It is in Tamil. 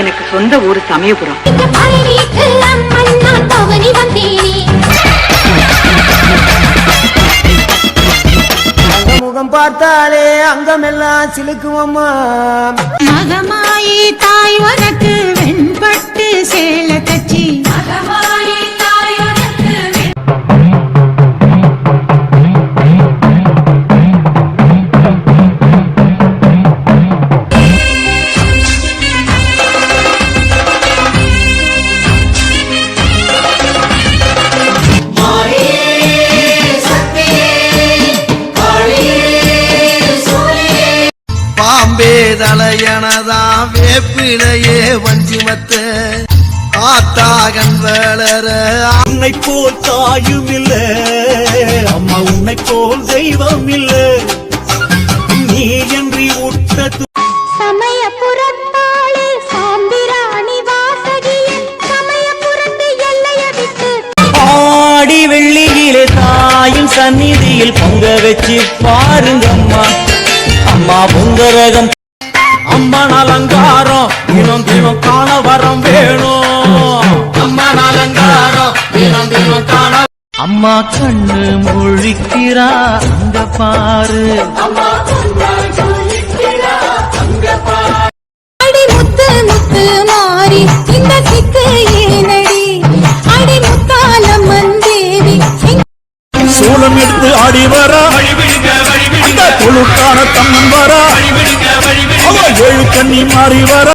எனக்கு சொந்த ஊர் சமயபுரம். முகம் பார்த்தாலே அங்கமெல்லாம் சிலுக்குமம்மா மகமாயி தாய் உனக்கு பாம்பே தலையனதான் வேப்பிலையே வஞ்சிமத்த ஆத்தாகன் வளர. உன்னை போல் தாயும் இல்ல அம்மா உன்னை போல் தெய்வம் இல்ல நீ என்று உட்ட விட்டு ஆடி வெள்ளியிலே தாயின் சந்நிதியில் பொங்க வச்சு பாருங்கம்மா. அம்மா பொங்கரகம் அம்மா அலங்காரம். தினம் தினம் காண வரம் வேணும். அம்மா அலங்காரம். தினம் தினம் காண அம்மா கண்ணு முழிக்கிறா அங்க பாரு. அடி முத்து முத்து மாறி இந்த சிக்கு ஏனடி? அடி முத்தாலம்மன் தேவி. சூளம் எடுத்து ஆடி வர அந்த தொழுக்கான தம்மன் வர அவ ஏழு கண்ணி மாறி வர.